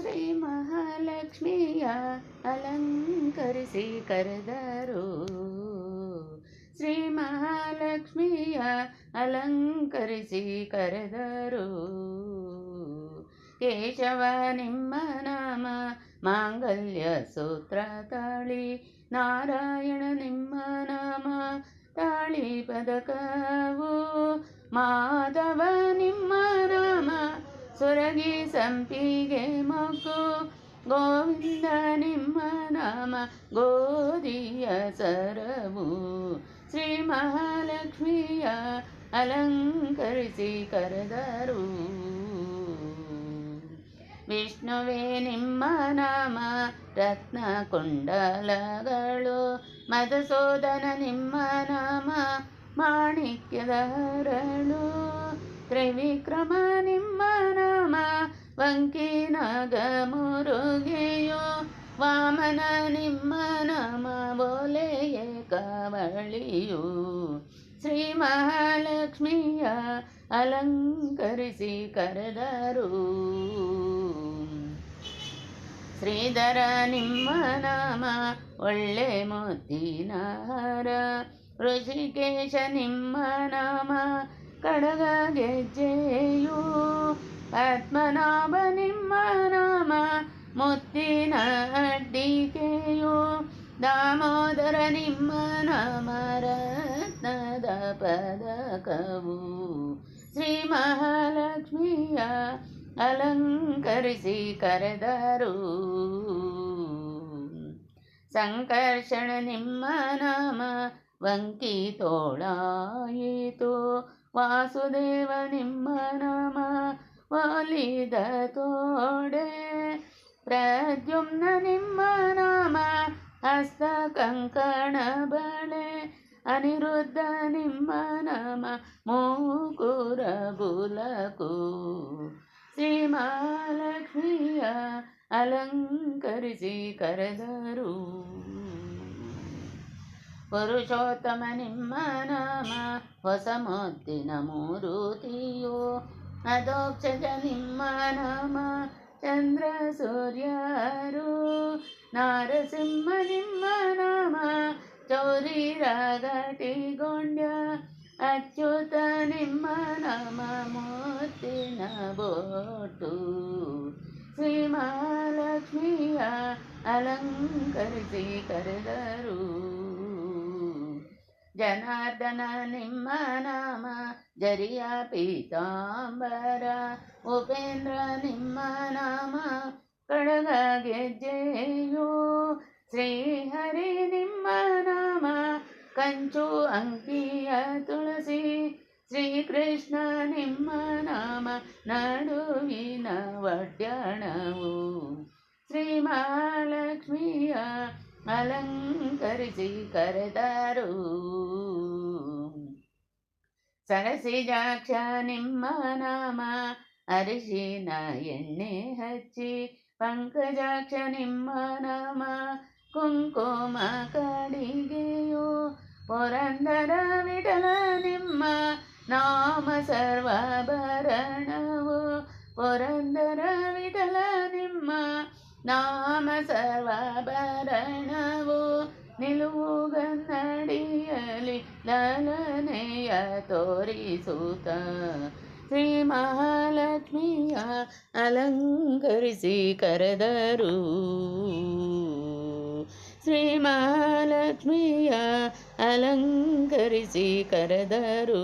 ಶ್ರೀ ಮಹಾಲಕ್ಷ್ಮಿಯ ಅಲಂಕರಿಸಿ ಕರೆದರು. ಶ್ರೀ ಮಹಾಲಕ್ಷ್ಮಿಯ ಅಲಂಕರಿಸಿ ಕರೆದರು. ಕೇಶವ ನಿಮ್ಮ ನಾಮ, ಮಾಂಗಲ್ಯ ಸೂತ್ರ ತಾಳಿ. ನಾರಾಯಣ ನಿಮ್ಮ ನಾಮ, ತಾಳಿ ಪದಕವು. ಮಾಧವ ನಿಮ್ಮ ನಾಮ ಸೊರಗಿ ಸಂಪಿಗೆ ಮಗು ಗೋವಿಂದ ನಿಮ್ಮ ನಾಮ ಗೋಧಿಯ ಸರವು. ಶ್ರೀ ಮಹಾಲಕ್ಷ್ಮಿಯ ಅಲಂಕರಿಸಿ ಕರೆದರು. ವಿಷ್ಣುವೇ ನಿಮ್ಮ ನಾಮ, ರತ್ನ ಕುಂಡಲಗಳು. ಮಧುಸೂದನ ನಿಮ್ಮ ನಾಮ ಮಾಣಿಕ್ಯದ ಹರಳು ತ್ರಿವಿಕ್ರಮ ನಿಮ್ಮ ನಾಮ ವಂಕಿನಾಗ ಮುರುಗೆಯೋ ವಾಮನ ನಿಮ್ಮ ನಮ ಬೋಲೆಯ ಕಾವಳಿಯು. ಶ್ರೀ ಮಹಾಲಕ್ಷ್ಮಿಯ ಅಲಂಕರಿಸಿ ಕರೆದರು. ಶ್ರೀಧರ ನಿಮ್ಮ ನಾಮ ಒಳ್ಳೆ ಮುತ್ತಿನಾರ ಋಷಿಕೇಶ ನಿಮ್ಮ ನಾಮ ಕಡಗ ಗೆಜ್ಜೆಯು ಪದ್ಮನಾಭ ನಿಮ್ಮ ನಾಮ ಮುತ್ತಿನ ಅಡ್ಡಿಕೆಯು ದಾಮೋದರ, ನಿಮ್ಮ ನಾಮ, ರತ್ನದ ಪದಕವು. ಶ್ರೀ ಮಹಾಲಕ್ಷ್ಮಿಯ ಅಲಂಕರಿಸಿ ಕರೆದರು. ಸಂಕರ್ಷಣ, ನಿಮ್ಮ ನಾಮ, ವಂಕಿ ತೋಳಾಯಿತು. ವಾಸುದೇವ, ನಿಮ್ಮ ನಾಮ ಒಲಿದ ತೋಡೆ ಪ್ರದ್ಯುಮ್ನ ನಿಮ್ಮ ನಾಮ ಹಸ್ತ ಕಂಕಣ ಬಳೆ ಅನಿರುದ್ಧ ನಿಮ್ಮ ನಾಮ ಮೂಕುರ ಬುಲಕು ಶ್ರೀಮಾಲಕ್ಷ್ಮಿಯ ಅಲಂಕರಿಸಿ ಕರೆದರು. ಪುರುಷೋತ್ತಮ ನಿಮ್ಮ ನಾಮ ಹೊಸ ಮುದ್ದಿನ ಮೂರುತಿಯು. ಅಧೋಕ್ಷಜ ನಿಮ್ಮ ನಾಮ ಚಂದ್ರ ಸೂರ್ಯರು ನಾರಸಿಂಹ ನಿಮ್ಮ ನಾಮ ಚೌರಿ ರಾಗಟಿಗೊಂಡ್ಯ ಅಚ್ಯುತ ನಿಮ್ಮ ನಾಮ ಮುತ್ತಿನ ಬೋಟು ಶ್ರೀ ಮಹಾಲಕ್ಷ್ಮಿಯ ಅಲಂಕರಿಸಿ ಕರೆದರು ಜನಾರ್ದನ ನಿಮ್ಮ ನಾಮ ಜರಿಯ ಪೀತಾಂಬರ ಉಪೇಂದ್ರ ನಿಮ್ಮ ನಾಮ ಕಡಗ ಗೆಜ್ಜೆಯು ಶ್ರೀಹರಿ ನಿಮ್ಮ ನಾಮ ಕಂಚು ಅಂಕಿಯ ತುಳಸಿ ಶ್ರೀಕೃಷ್ಣ ನಿಮ್ಮ ನಾಮ ನಡುವಿನ ಒಡ್ಯಾಣವು ಶ್ರೀ ಮಹಾಲಕ್ಷ್ಮಿಯ ಅಲಂಕರಿಸಿ ಕರೆದರು ಸರಸಿಜಾಕ್ಷ ನಿಮ್ಮ ನಾಮ ಅರಿಶಿನ ಎಣ್ಣೆ ಹಚ್ಚಿ ಪಂಕಜಾಕ್ಷ ನಿಮ್ಮ ನಾಮ ಕುಂಕುಮ ಕಡಿಗೆಯು ಪುರಂದರ ವಿಠಲ ನಿಮ್ಮ ನಾಮ ಸರ್ವಾಭರಣವು ಪುರಂದರ ವಿಠಲ ನಿಮ್ಮ ನಾಮ ಸರ್ವಾಭರಣವು ನಿಲುವು ಗನ್ನಡಿಯಲಿ ಲಲನೆಯ ತೋರಿಸುತ್ತ. ಶ್ರೀ ಮಹಾಲಕ್ಷ್ಮಿಯ ಅಲಂಕರಿಸಿ ಕರೆದರು. ಶ್ರೀ ಮಹಾಲಕ್ಷ್ಮಿಯ ಅಲಂಕರಿಸಿ ಕರೆದರು.